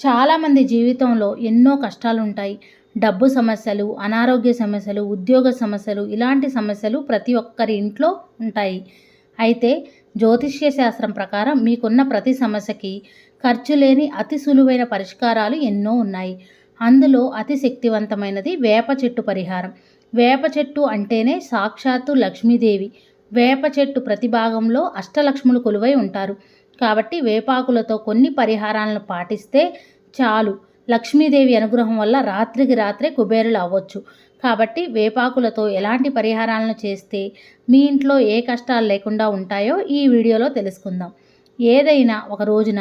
చాలామంది జీవితంలో ఎన్నో కష్టాలు ఉంటాయి డబ్బు సమస్యలు అనారోగ్య సమస్యలు ఉద్యోగ సమస్యలు ఇలాంటి సమస్యలు ప్రతి ఒక్కరి ఇంట్లో ఉంటాయి. అయితే జ్యోతిష్య శాస్త్రం ప్రకారం మీకున్న ప్రతి సమస్యకి ఖర్చు లేని అతి సులువైన పరిష్కారాలు ఎన్నో ఉన్నాయి. అందులో అతి శక్తివంతమైనది వేప చెట్టు పరిహారం. వేప చెట్టు అంటేనే సాక్షాత్తు లక్ష్మీదేవి. వేప చెట్టు ప్రతి భాగంలో అష్టలక్ష్ములు కొలువై ఉంటారు. కాబట్టి వేపాకులతో కొన్ని పరిహారాలను పాటిస్తే చాలు. లక్ష్మీదేవి అనుగ్రహం వల్ల రాత్రికి రాత్రే కుబేరులు అవ్వచ్చు. కాబట్టి వేపాకులతో ఎలాంటి పరిహారాలను చేస్తే మీ ఇంట్లో ఏ కష్టాలు లేకుండా ఉంటాయో ఈ వీడియోలో తెలుసుకుందాం. ఏదైనా ఒక రోజున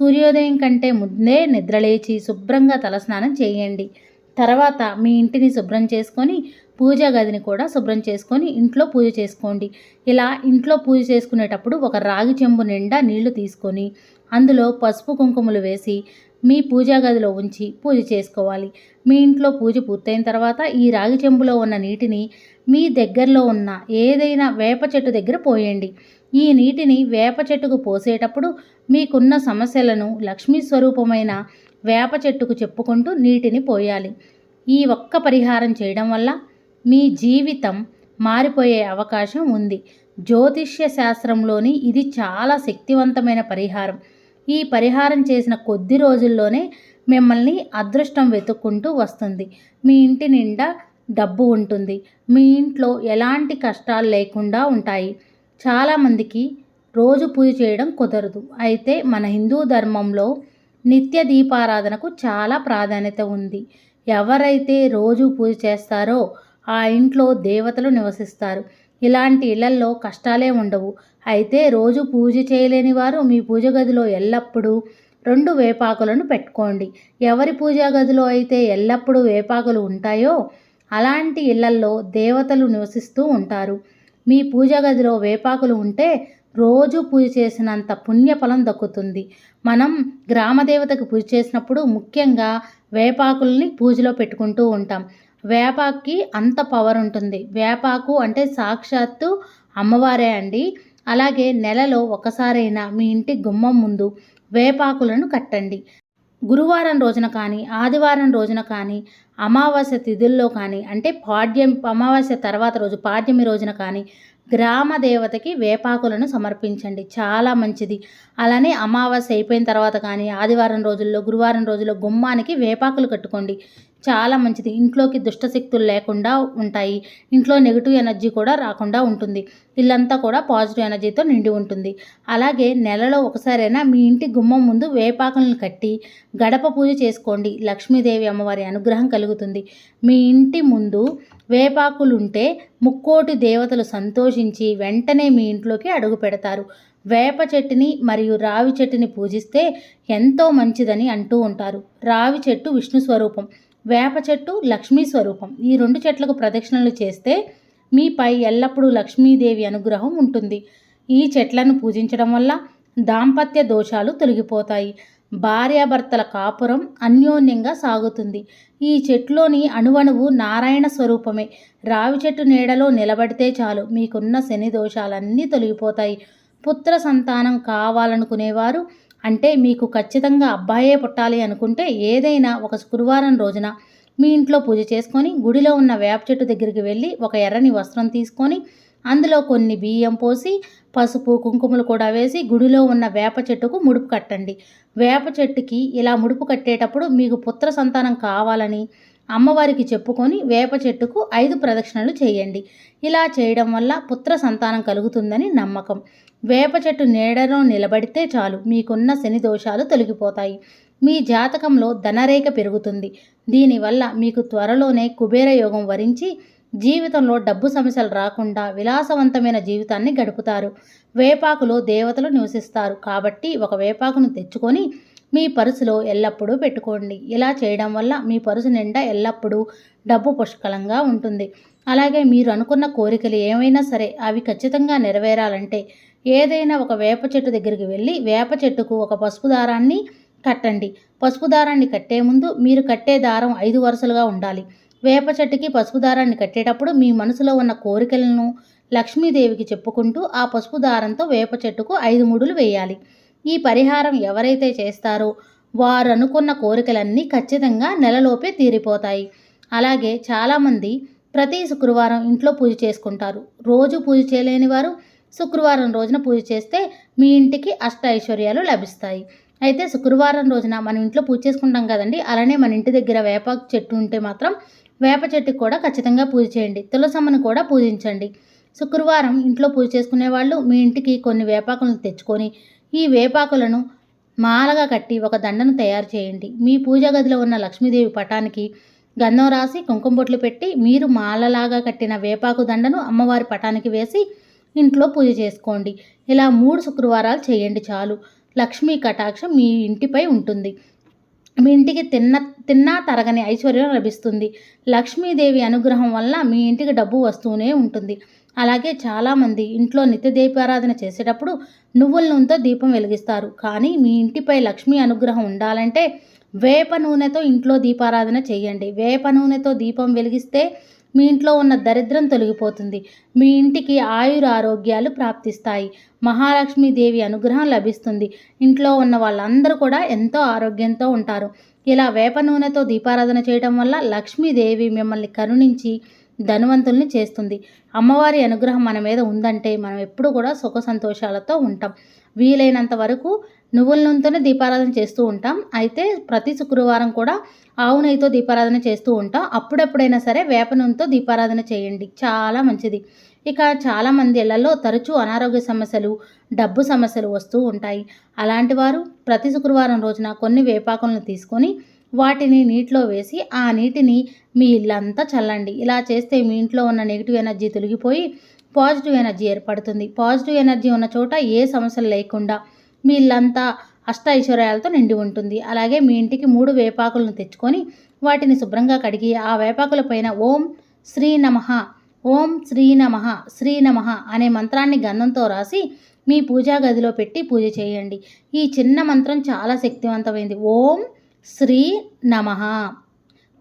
సూర్యోదయం కంటే ముందే నిద్రలేచి శుభ్రంగా తలస్నానం చేయండి. తర్వాత మీ ఇంటిని శుభ్రం చేసుకొని పూజా గదిని కూడా శుభ్రం చేసుకొని ఇంట్లో పూజ చేసుకోండి. ఇలా ఇంట్లో పూజ చేసుకునేటప్పుడు ఒక రాగి చెంబు నిండా నీళ్ళు తీసుకొని అందులో పసుపు కుంకుమలు వేసి మీ పూజా గదిలో ఉంచి పూజ చేసుకోవాలి. మీ ఇంట్లో పూజ పూర్తయిన తర్వాత ఈ రాగి చెంబులో ఉన్న నీటిని మీ దగ్గరలో ఉన్న ఏదైనా వేప చెట్టు దగ్గర పోయండి. ఈ నీటిని వేప చెట్టుకు పోసేటప్పుడు మీకున్న సమస్యలను లక్ష్మీ స్వరూపమైన వేప చెట్టుకు చెప్పుకుంటూ నీటిని పోయాలి. ఈ ఒక్క పరిహారం చేయడం వల్ల మీ జీవితం మారిపోయే అవకాశం ఉంది. జ్యోతిష్య శాస్త్రంలోని ఇది చాలా శక్తివంతమైన పరిహారం. ఈ పరిహారం చేసిన కొద్ది రోజుల్లోనే మిమ్మల్ని అదృష్టం వెతుక్కుంటూ వస్తుంది. మీ ఇంటి నిండా డబ్బు ఉంటుంది. మీ ఇంట్లో ఎలాంటి కష్టాలు లేకుండా ఉంటాయి. చాలామందికి రోజు పూజ చేయడం కుదరదు. అయితే మన హిందూ ధర్మంలో నిత్య దీపారాధనకు చాలా ప్రాధాన్యత ఉంది. ఎవరైతే రోజు పూజ చేస్తారో ఆ ఇంట్లో దేవతలు నివసిస్తారు. ఇలాంటి ఇళ్ళల్లో కష్టాలే ఉండవు. అయితే రోజు పూజ చేయలేని వారు మీ పూజ గదిలో ఎల్లప్పుడూ రెండు వేపాకులను పెట్టుకోండి. ఎవరి పూజా గదిలో అయితే ఎల్లప్పుడూ వేపాకులు ఉంటాయో అలాంటి ఇళ్ళల్లో దేవతలు నివసిస్తూ ఉంటారు. మీ పూజా గదిలో వేపాకులు ఉంటే రోజు పూజ చేసినంత పుణ్యఫలం దక్కుతుంది. మనం గ్రామదేవతకు పూజ చేసినప్పుడు ముఖ్యంగా వేపాకుల్ని పూజలో పెట్టుకుంటూ ఉంటాం. వేపాకి అంత పవర్ ఉంటుంది. వేపాకు అంటే సాక్షాత్తు అమ్మవారే అండి. అలాగే నెలలో ఒకసారైనా మీ ఇంటి గుమ్మం ముందు వేపాకులను కట్టండి. గురువారం రోజున కానీ ఆదివారం రోజున కానీ అమావాస్య తిథుల్లో కానీ అంటే పాడ్యం అమావాస్య తర్వాత రోజు పాడ్యమి రోజున కానీ గ్రామ దేవతకి వేపాకులను సమర్పించండి. చాలా మంచిది. అలానే అమావాస్య అయిపోయిన తర్వాత కానీ ఆదివారం రోజుల్లో గురువారం రోజుల్లో గుమ్మానికి వేపాకులు కట్టుకోండి. చాలా మంచిది. ఇంట్లోకి దుష్టశక్తులు లేకుండా ఉంటాయి. ఇంట్లో నెగిటివ్ ఎనర్జీ కూడా రాకుండా ఉంటుంది. ఇల్లంతా కూడా పాజిటివ్ ఎనర్జీతో నిండి ఉంటుంది. అలాగే నెలలో ఒకసారైనా మీ ఇంటి గుమ్మం ముందు వేపాకులను కట్టి గడప పూజ చేసుకోండి. లక్ష్మీదేవి అమ్మవారి అనుగ్రహం కలుగుతుంది. మీ ఇంటి ముందు వేపాకులుంటే ముక్కోటి దేవతలు సంతోషించి వెంటనే మీ ఇంట్లోకి అడుగు పెడతారు. వేప చెట్టుని మరియు రావి చెట్టుని పూజిస్తే ఎంతో మంచిదని అంటూ ఉంటారు. రావి చెట్టు విష్ణు స్వరూపం. వేప చెట్టు లక్ష్మీ స్వరూపం. ఈ రెండు చెట్లకు ప్రదక్షిణలు చేస్తే మీపై ఎల్లప్పుడూ లక్ష్మీదేవి అనుగ్రహం ఉంటుంది. ఈ చెట్లను పూజించడం వల్ల దాంపత్య దోషాలు తొలగిపోతాయి. భార్యాభర్తల కాపురం అన్యోన్యంగా సాగుతుంది. ఈ చెట్లోని అణువణువు నారాయణ స్వరూపమే. రావి చెట్టు నీడలో నిలబడితే చాలు. మీకున్న శని దోషాలన్నీ తొలగిపోతాయి. పుత్ర సంతానం కావాలనుకునేవారు అంటే మీకు ఖచ్చితంగా అబ్బాయే పుట్టాలి అనుకుంటే ఏదైనా ఒక శుక్రవారం రోజున మీ ఇంట్లో పూజ చేసుకొని గుడిలో ఉన్న వేప చెట్టు దగ్గరికి వెళ్ళి ఒక ఎర్రని వస్త్రం తీసుకొని అందులో కొన్ని బియ్యం పోసి పసుపు కుంకుమలు కూడా వేసి గుడిలో ఉన్న వేప చెట్టుకు ముడుపు కట్టండి. వేప చెట్టుకి ఇలా ముడుపు కట్టేటప్పుడు మీకు పుత్ర సంతానం కావాలని అమ్మవారికి చెప్పుకొని వేప చెట్టుకు ఐదు ప్రదక్షిణలు చేయండి. ఇలా చేయడం వల్ల పుత్ర సంతానం కలుగుతుందని నమ్మకం. వేప చెట్టు నీడలో నిలబడితే చాలు మీకున్న శని దోషాలు తొలగిపోతాయి. మీ జాతకంలో ధనరేఖ పెరుగుతుంది. దీనివల్ల మీకు త్వరలోనే కుబేర యోగం వరించి జీవితంలో డబ్బు సమస్యలు రాకుండా విలాసవంతమైన జీవితాన్ని గడుపుతారు. వేపాకులో దేవతలు నివసిస్తారు. కాబట్టి ఒక వేపాకును తెచ్చుకొని మీ పరుసులో ఎల్లప్పుడూ పెట్టుకోండి. ఇలా చేయడం వల్ల మీ పరుసు నిండా ఎల్లప్పుడూ డబ్బు పుష్కలంగా ఉంటుంది. అలాగే మీరు అనుకున్న కోరికలు ఏమైనా సరే అవి ఖచ్చితంగా నెరవేరాలంటే ఏదైనా ఒక వేప చెట్టు దగ్గరికి వెళ్ళి వేప చెట్టుకు ఒక పసుపు దారాన్ని కట్టండి. పసుపు దారాన్ని కట్టే ముందు మీరు కట్టే దారం ఐదు వరుసలుగా ఉండాలి. వేప చెట్టుకి పసుపు దారాన్ని కట్టేటప్పుడు మీ మనసులో ఉన్న కోరికలను లక్ష్మీదేవికి చెప్పుకుంటూ ఆ పసుపు దారంతో వేప చెట్టుకు ఐదు ముడులు వేయాలి. ఈ పరిహారం ఎవరైతే చేస్తారో వారు అనుకున్న కోరికలన్నీ ఖచ్చితంగా నెలలోపే తీరిపోతాయి. అలాగే చాలామంది ప్రతి శుక్రవారం ఇంట్లో పూజ చేసుకుంటారు. రోజు పూజ చేయలేని వారు శుక్రవారం రోజున పూజ చేస్తే మీ ఇంటికి అష్ట ఐశ్వర్యాలు లభిస్తాయి. అయితే శుక్రవారం రోజున మనం ఇంట్లో పూజ చేసుకుంటాం కదండి అలానే మన ఇంటి దగ్గర వేప చెట్టు ఉంటే మాత్రం వేప చెట్టుకు కూడా ఖచ్చితంగా పూజ చేయండి. తులసమ్మను కూడా పూజించండి. శుక్రవారం ఇంట్లో పూజ చేసుకునే వాళ్ళు మీ ఇంటికి కొన్ని వేపాకులను తెచ్చుకొని ఈ వేపాకులను మాలగా కట్టి ఒక దండను తయారు చేయండి. మీ పూజ గదిలో ఉన్న లక్ష్మీదేవి పటానికి గంధం రాసి కుంకుమ బొట్లు పెట్టి మీరు మాలలాగా కట్టిన వేపాకు దండను అమ్మవారి పటానికి వేసి ఇంట్లో పూజ చేసుకోండి. ఇలా మూడు శుక్రవారాలు చేయండి చాలు. లక్ష్మీ కటాక్షం మీ ఇంటిపై ఉంటుంది. మీ ఇంటికి తిన్న తిన్నా తరగని ఐశ్వర్యం లభిస్తుంది. లక్ష్మీదేవి అనుగ్రహం వల్ల మీ ఇంటికి డబ్బు వస్తూనే ఉంటుంది. అలాగే చాలామంది ఇంట్లో నిత్య దీపారాధన చేసేటప్పుడు నువ్వుల నూనెతో దీపం వెలిగిస్తారు. కానీ మీ ఇంటిపై లక్ష్మీ అనుగ్రహం ఉండాలంటే వేప నూనెతో ఇంట్లో దీపారాధన చేయండి. వేప నూనెతో దీపం వెలిగిస్తే మీ ఇంట్లో ఉన్న దరిద్రం తొలగిపోతుంది. మీ ఇంటికి ఆయుర ఆరోగ్యాలు ప్రాప్తిస్తాయి. మహాలక్ష్మీదేవి అనుగ్రహం లభిస్తుంది. ఇంట్లో ఉన్న వాళ్ళందరూ కూడా ఎంతో ఆరోగ్యంతో ఉంటారు. ఇలా వేప నూనెతో దీపారాధన చేయడం వల్ల లక్ష్మీదేవి మిమ్మల్ని కరుణించి ధనవంతుల్ని చేస్తుంది. అమ్మవారి అనుగ్రహం మన మీద ఉందంటే మనం ఎప్పుడు కూడా సుఖ సంతోషాలతో ఉంటాం. వీలైనంత వరకు నువ్వుల నూనెతోనే దీపారాధన చేస్తూ ఉంటాం. అయితే ప్రతి శుక్రవారం కూడా ఆవు నెయ్యితో దీపారాధన చేస్తూ ఉంటాం. అప్పుడెప్పుడైనా సరే వేప నూనెతో దీపారాధన చేయండి. చాలా మంచిది. ఇక చాలామంది ఇళ్ళలో తరచూ అనారోగ్య సమస్యలు డబ్బు సమస్యలు వస్తూ ఉంటాయి. అలాంటి వారు ప్రతి శుక్రవారం రోజున కొన్ని వేపాకులను తీసుకొని వాటిని నీటిలో వేసి ఆ నీటిని మీ ఇల్లంతా చల్లండి. ఇలా చేస్తే మీ ఇంట్లో ఉన్న నెగిటివ్ ఎనర్జీ తొలగిపోయి పాజిటివ్ ఎనర్జీ ఏర్పడుతుంది. పాజిటివ్ ఎనర్జీ ఉన్న చోట ఏ సమస్యలు లేకుండా మీ ఇల్లంతా అష్ట ఐశ్వర్యాలతో నిండి ఉంటుంది. అలాగే మీ ఇంటికి మూడు వేపాకులను తెచ్చుకొని వాటిని శుభ్రంగా కడిగి ఆ వేపాకుల పైన ఓం శ్రీ నమః ఓం శ్రీ నమః శ్రీ నమః అనే మంత్రాన్ని గంధంతో రాసి మీ పూజా గదిలో పెట్టి పూజ చేయండి. ఈ చిన్న మంత్రం చాలా శక్తివంతమైంది. ఓం శ్రీ నమః.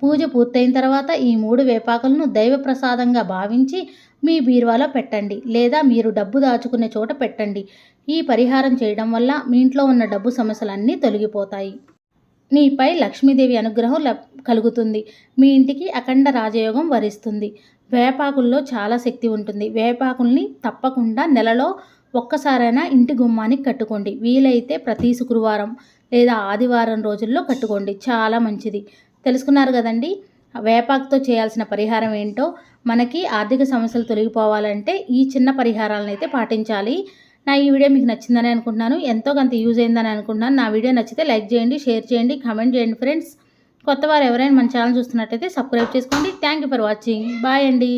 పూజ పూర్తయిన తర్వాత ఈ మూడు వేపాకులను దైవ ప్రసాదంగా భావించి మీ బీరువాలో పెట్టండి లేదా మీరు డబ్బు దాచుకునే చోట పెట్టండి. ఈ పరిహారం చేయడం వల్ల మీ ఇంట్లో ఉన్న డబ్బు సమస్యలన్నీ తొలగిపోతాయి. మీపై లక్ష్మీదేవి అనుగ్రహం కలుగుతుంది. మీ ఇంటికి అఖండ రాజయోగం వరిస్తుంది. వేపాకుల్లో చాలా శక్తి ఉంటుంది. వేపాకుల్ని తప్పకుండా నెలలో ఒక్కసారైనా ఇంటి గుమ్మానికి కట్టుకోండి. వీలైతే ప్రతి శుక్రవారం లేదా ఆదివారం రోజుల్లో కట్టుకోండి. చాలా మంచిది. తెలుసుకున్నారు కదండి. వేపాకుతో చేయాల్సిన పరిహారం ఏంటో మనకి ఆర్థిక సమస్యలు తొలగిపోవాలంటే ఈ చిన్న పరిహారాలను అయితే పాటించాలి. నా ఈ వీడియో మీకు నచ్చిందని అనుకుంటున్నాను. ఎంతో కొంత యూజ్ అయిందని అనుకుంటున్నాను. నా వీడియో నచ్చితే లైక్ చేయండి షేర్ చేయండి కామెంట్ చేయండి ఫ్రెండ్స్. కొత్త వారు ఎవరైనా మన ఛానల్ చూస్తున్నట్టయితే సబ్స్క్రైబ్ చేసుకోండి. Thank you for watching. Bye అండి.